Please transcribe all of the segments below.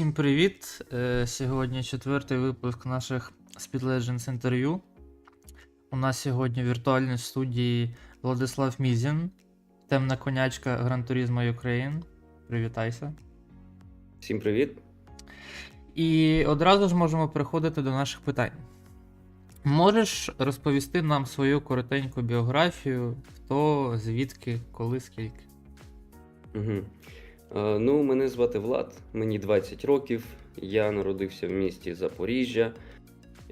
Всім привіт! Е, Сьогодні четвертий випуск наших Speed Legends інтерв'ю. У нас сьогодні в віртуальній студії Владислав Мізін, темна конячка Гран Туризмо Ukraine. Привітайся. Всім привіт. І одразу ж можемо переходити до наших питань. Можеш розповісти нам свою коротеньку біографію, хто, звідки, коли, скільки? Угу. Е, ну, мене звати Влад, мені 20 років. Я народився в місті Запоріжжя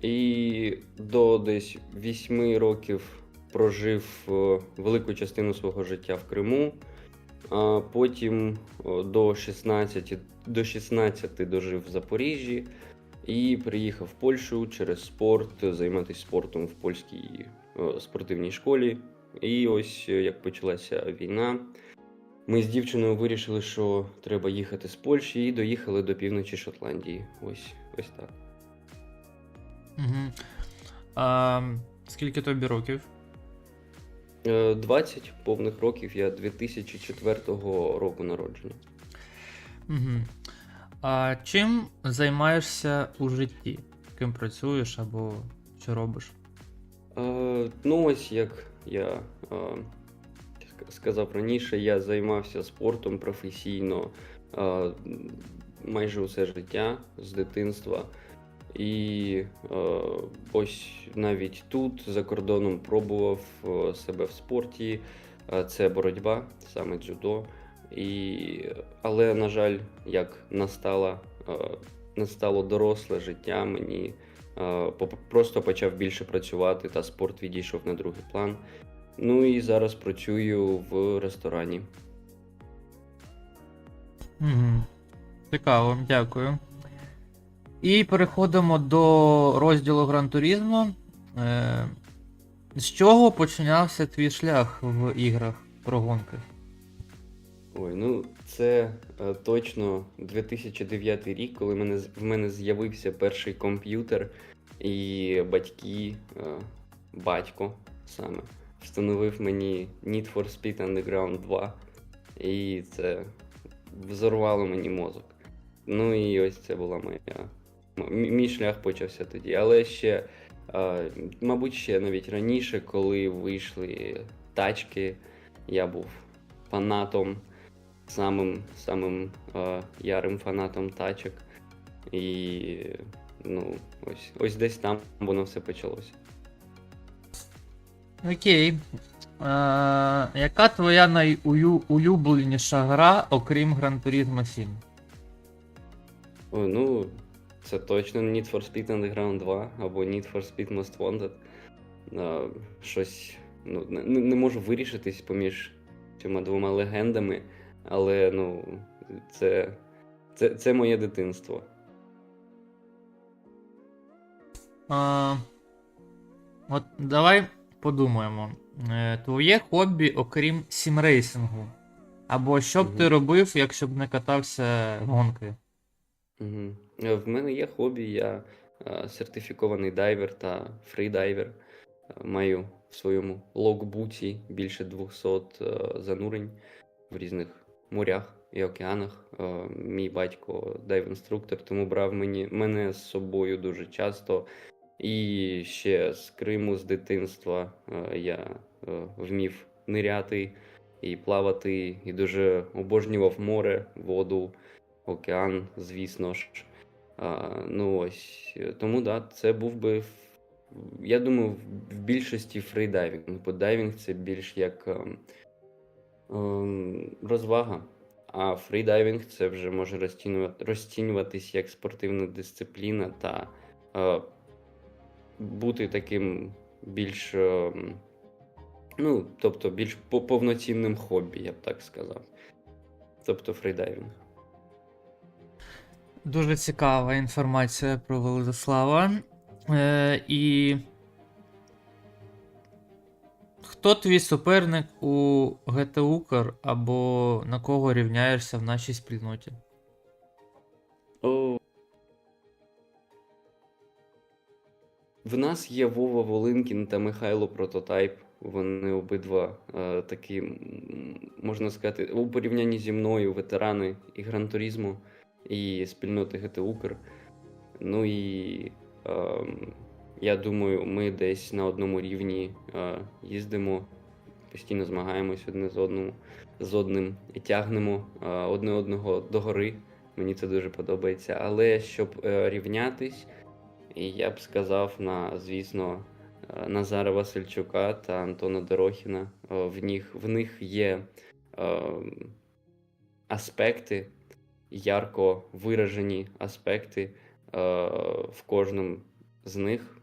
і до десь 8 років прожив е, велику частину свого життя в Криму. А потім до 16, до 16 дожив в Запоріжжі і приїхав в Польщу через спорт, займатися спортом в польській е, спортивній школі. І ось е, як почалася війна, ми з дівчиною вирішили, що треба їхати з Польщі, і доїхали до півночі Шотландії. Ось ось так. Угу. А, скільки тобі років? Е, 20 повних років я 2004 року народження. Угу. А чим займаєшся у житті? Ким працюєш або що робиш? Е, ну, ось як я е, ск- сказав раніше, я займався спортом професійно майже усе життя з дитинства. І ось навіть тут, за кордоном, пробував себе в спорті. Це боротьба, саме дзюдо. І, але, на жаль, як настала, е, настало доросле життя, мені Просто почав більше працювати, та спорт відійшов на другий план. Ну і зараз працюю в ресторані. Угу. Цікаво, дякую. І переходимо до розділу Гран Туризмо. Е, з чого починався твій шлях в іграх про гонки? Ой, ну це е, точно 2009 рік, коли мене, в мене з'явився перший комп'ютер, і батьки, е, батько саме, встановив мені Need for Speed Underground 2. І це взорвало мені мозок. Ну і ось це була моя. Мій шлях почався тоді. Але ще, мабуть, ще навіть раніше, коли вийшли тачки, я був фанатом самим самим ярим фанатом тачок. І ну, ось, ось десь там воно все почалося. Окей. Е, яка твоя найулюбленіша гра, окрім Гран Туризмо 7? О, ну, це точно Need for Speed Underground 2 або Need for Speed Most Wanted. Е, щось ну, не, не можу вирішитись поміж цими двома легендами, але ну, це, це, це моє дитинство. А, от давай подумаємо. Е, Твоє хобі, окрім сімрейсингу. Або що б ти робив, якщо б не катався гонки? Угу. В мене є хобі, я е, сертифікований дайвер та фрідайвер. Е, Маю в своєму логбуці більше 200 е, занурень в різних морях і океанах. Е, Мій батько дайв-інструктор, тому брав мені, мене з собою дуже часто. І ще з Криму з дитинства е, я е, вмів ниряти і плавати, і дуже обожнював море, воду океан, звісно ж. Ну ось. е, Тому да, це був би. Я думаю, в- більшості фрейдайвінг. Бо дайвінг це більш як ем, ем, розвага. А фрейдайвінг це вже може розцінювати, розцінюватись як спортивна дисципліна та е, бути таким більш. ем, ну, тобто більш по- повноцінним хобі, я б так сказав. Тобто фрейдайвінг. Дуже цікава інформація про Владислава. Е, і. Хто твій суперник у ГТУКР або на кого рівняєшся в нашій спільноті? О. В нас є Вова Волинкін та Михайло Прототайп. Вони обидва е, такі, можна сказати, у порівнянні зі мною ветерани і гран-туризму. і спільноти ГТ Укр. Ну і ем, я думаю, ми десь на одному рівні е, їздимо, постійно змагаємось одне з одним, з одним і тягнемо е, одне одного догори. Мені це дуже подобається. Але щоб е, рівнятись, і я б сказав на, звісно, е, Назара Васильчука та Антона Дорохіна. Е, В них, в них є е, аспекти, ярко виражені аспекти е, в кожному з них,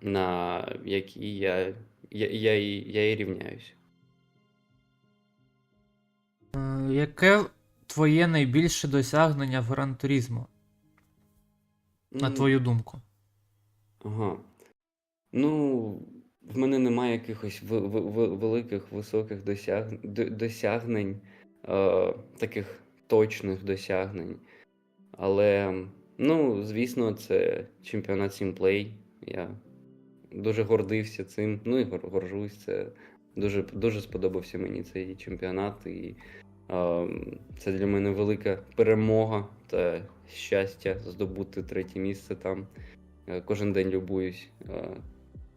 на які я, я, я, я і рівняюсь. Е, Яке твоє найбільше досягнення в Гран Турізмо, на твою думку? Ага. Ну, в мене немає якихось ви- ви- ви- великих високих досяг... д- досягнень, е, таких точних досягнень. Але, ну, звісно, це чемпіонат Сімплей. Я дуже гордився цим. Ну і гор- горжусь. Це дуже, дуже сподобався мені цей чемпіонат. І е, це для мене велика перемога та щастя здобути третє місце там. Е, Кожен день любуюсь е,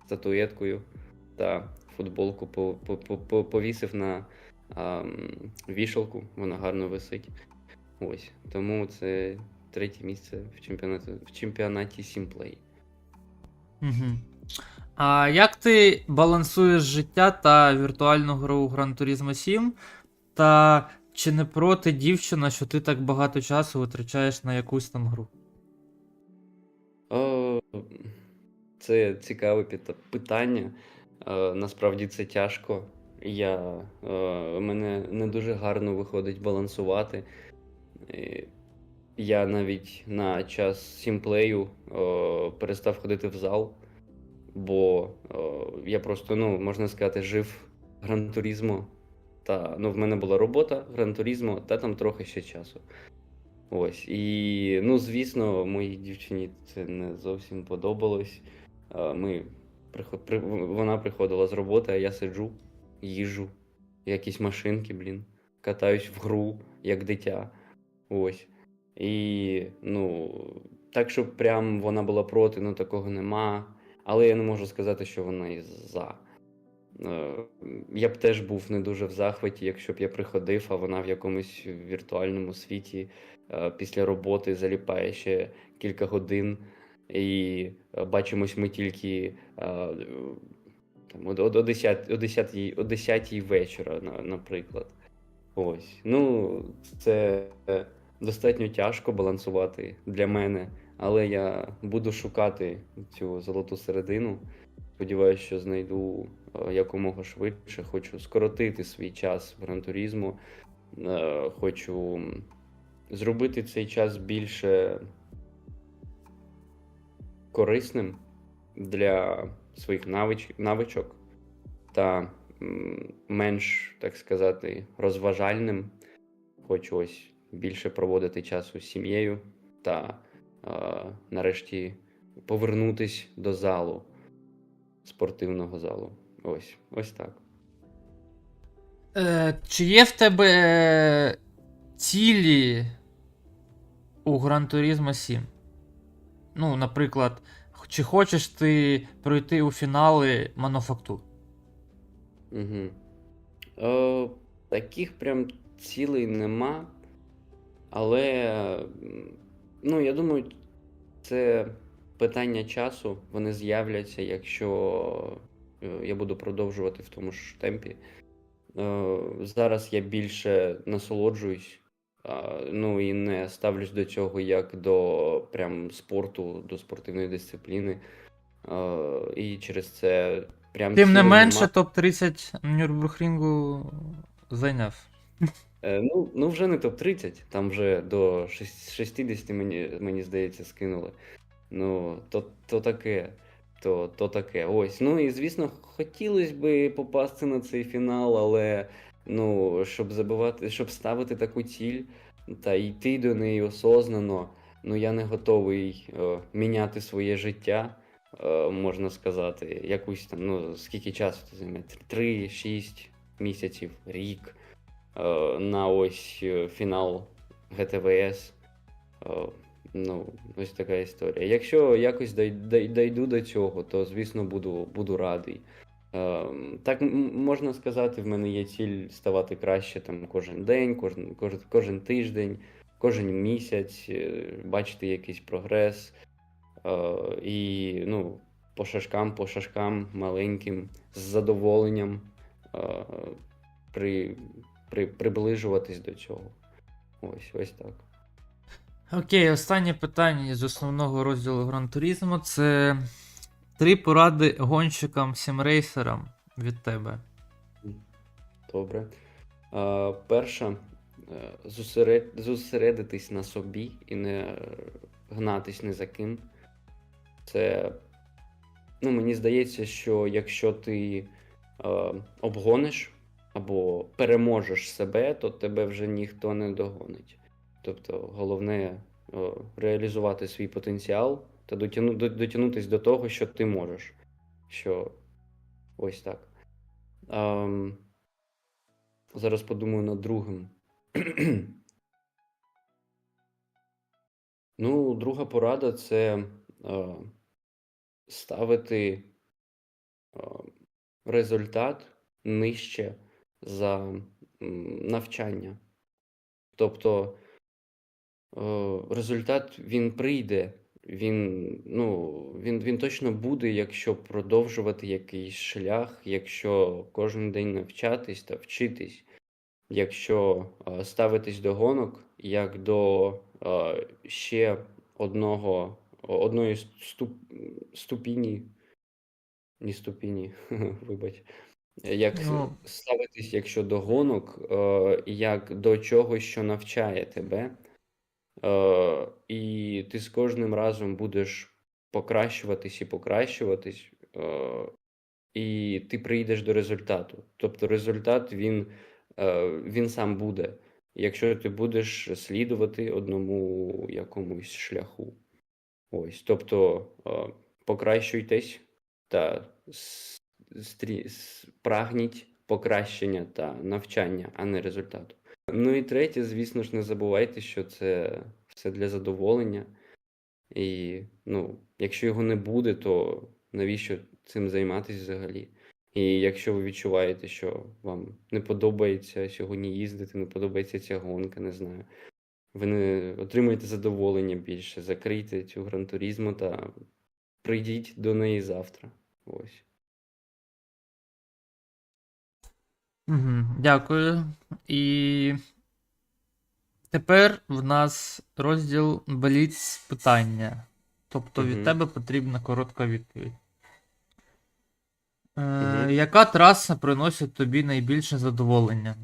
статуеткою та футболку по- по- по- по- повісив на вішалку, вона гарно висить. Ось. Тому це третє місце в чемпіонаті, в чемпіонаті Сімплей. Угу. А як ти балансуєш життя та віртуальну гру Gran Turismo 7? Та чи не проти дівчина, що ти так багато часу витрачаєш на якусь там гру? О, це цікаве питання. Е, Насправді це тяжко. Я, е, мене не дуже гарно виходить балансувати. Я навіть на час сімплею перестав ходити в зал, бо я просто, ну, можна сказати, жив гран-турізмо. Та ну, в мене була робота, гран-турізмо, та там трохи ще часу. Ось. І, ну, звісно, моїй дівчині це не зовсім подобалось. Ми, вона приходила з роботи, а я сиджу, їжу, якісь машинки, блін, катаюсь в гру, як дитя. Ось. І, ну, так, щоб прям вона була проти, ну такого нема. Але я не можу сказати, що вона і за. Е, Я б теж був не дуже в захваті, якщо б я приходив, а вона в якомусь віртуальному світі е, після роботи заліпає ще кілька годин, і е, бачимось ми тільки там, о, о, 10, о, 10, о 10 вечора, наприклад. Ось. Ну, це достатньо тяжко балансувати для мене, але я буду шукати цю золоту середину. Сподіваюся, що знайду якомога швидше. Хочу скоротити свій час в грантуризму. Е, Хочу зробити цей час більше корисним для своїх навич... навичок та менш, так сказати, розважальним. Хочу ось більше проводити часу з сім'єю та е, нарешті повернутись до залу, спортивного залу. Ось, ось так. Е, чи є в тебе цілі у Gran Turismo 7? Ну, наприклад, чи хочеш ти пройти у фінали мануфактур? Угу. Е, таких прям цілей нема. Але, ну, я думаю, це питання часу. Вони з'являться, якщо я буду продовжувати в тому ж темпі. Е, Зараз я більше насолоджуюсь, ну і не ставлюсь до цього як до прям спорту, до спортивної дисципліни. Е, І через це прям Тим не менше, нема. топ-30 Нюрбургрінгу зайняв. Е, Ну, ну вже не топ-30, там вже до 60, мені, мені здається, скинули. Ну, то, то таке. То, то таке. Ось. Ну і звісно, хотілося б попасти на цей фінал, але ну, щоб забивати, щоб ставити таку ціль та йти до неї осознано, ну я не готовий е, міняти своє життя, е, можна сказати, якусь там, ну, скільки часу це займе? 3-6 місяців, рік е, на ось фінал ГТВС. Ну, ось така історія. Якщо якось дой- дой- дойду до цього, то звісно буду, буду радий. Е, Так можна сказати, в мене є ціль ставати краще там кожен день, кожен, кожен, кожен тиждень, кожен місяць, е, бачити якийсь прогрес. Е, І ну, по шашкам, по шашкам маленьким, з задоволенням е, при, при, приближуватись до цього. Ось, ось так. Окей, останнє питання з основного розділу Гран Турізмо це три поради гонщикам сімрейсерам від тебе. Добре. Е, перша, е, зосеред... зосередитись на собі і не гнатись ні за ким. Це, ну, мені здається, що якщо ти е, обгониш або переможеш себе, то тебе вже ніхто не догонить. Тобто, головне реалізувати свій потенціал та дотягну... до- того, що ти можеш. Що ось так. Ем, Зараз подумаю над другим. ну, друга порада це е, ставити е, результат нижче за навчання. Тобто результат він прийде, він, ну, він, він точно буде, якщо продовжувати якийсь шлях, якщо кожен день навчатись та вчитись, якщо е, ставитись до гонок як до е, ще одного, одної ступ, ступіні, ні ступіні, вибач. Як Ну. ставитись, якщо до гонок, е, як до чогось, що навчає тебе, е, і ти з кожним разом будеш покращуватись і покращуватись, е, і ти прийдеш до результату. Тобто результат він, е, він сам буде, якщо ти будеш слідувати одному якомусь шляху. Ось, тобто покращуйтесь та прагніть покращення та навчання, а не результату. Ну і третє, звісно ж, не забувайте, що це все для задоволення. І ну, якщо його не буде, то навіщо цим займатися взагалі? І якщо ви відчуваєте, що вам не подобається сьогодні їздити, не подобається ця гонка, не знаю. Ви не отримуєте задоволення більше, закрийте цю грантуризму та прийдіть до неї завтра. Ось. Угу, дякую. І тепер в нас розділ Бліц питання. Тобто від Мгм. тебе потрібна коротка відповідь. Е, Мгм. Яка траса приносить тобі найбільше задоволення?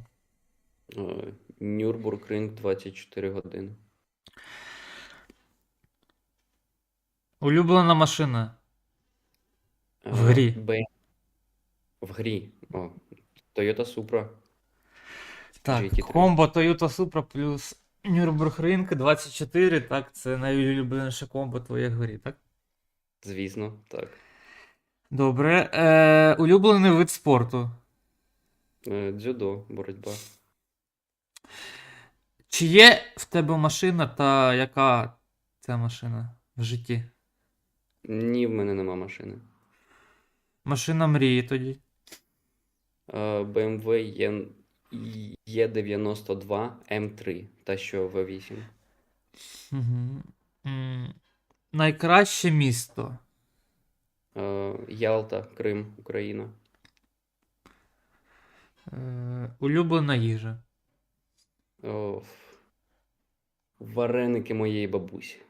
Е, Нюрбургринг 24 години. Улюблена машина. Е, В грі. Б. В грі. О, Toyota Supra. Так, GT3. комбо Toyota Supra плюс Nürburgring 24, так, це найулюбленіше комбо твоєї грі, так? Звісно, так. Добре. Е, улюблений вид спорту. Е, Дзюдо, боротьба. Чи є в тебе машина та яка ця машина в житті? Ні, в мене нема машини. Машина мрії тоді. Е, BMW Є... Є92 М3, та що V8. Угу. М, Найкраще місто. Е, Ялта, Крим, Україна. Е, улюблена їжа. О, Вареники моєї бабусі.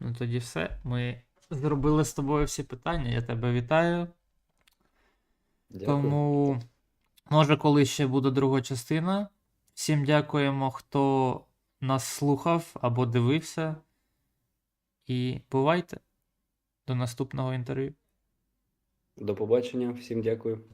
Ну тоді все. Ми зробили з тобою всі питання. Я тебе вітаю. Дякую. Тому, може, коли ще буде друга частина. Всім дякуємо, хто нас слухав або дивився. І бувайте. До наступного інтерв'ю. До побачення, всім дякую.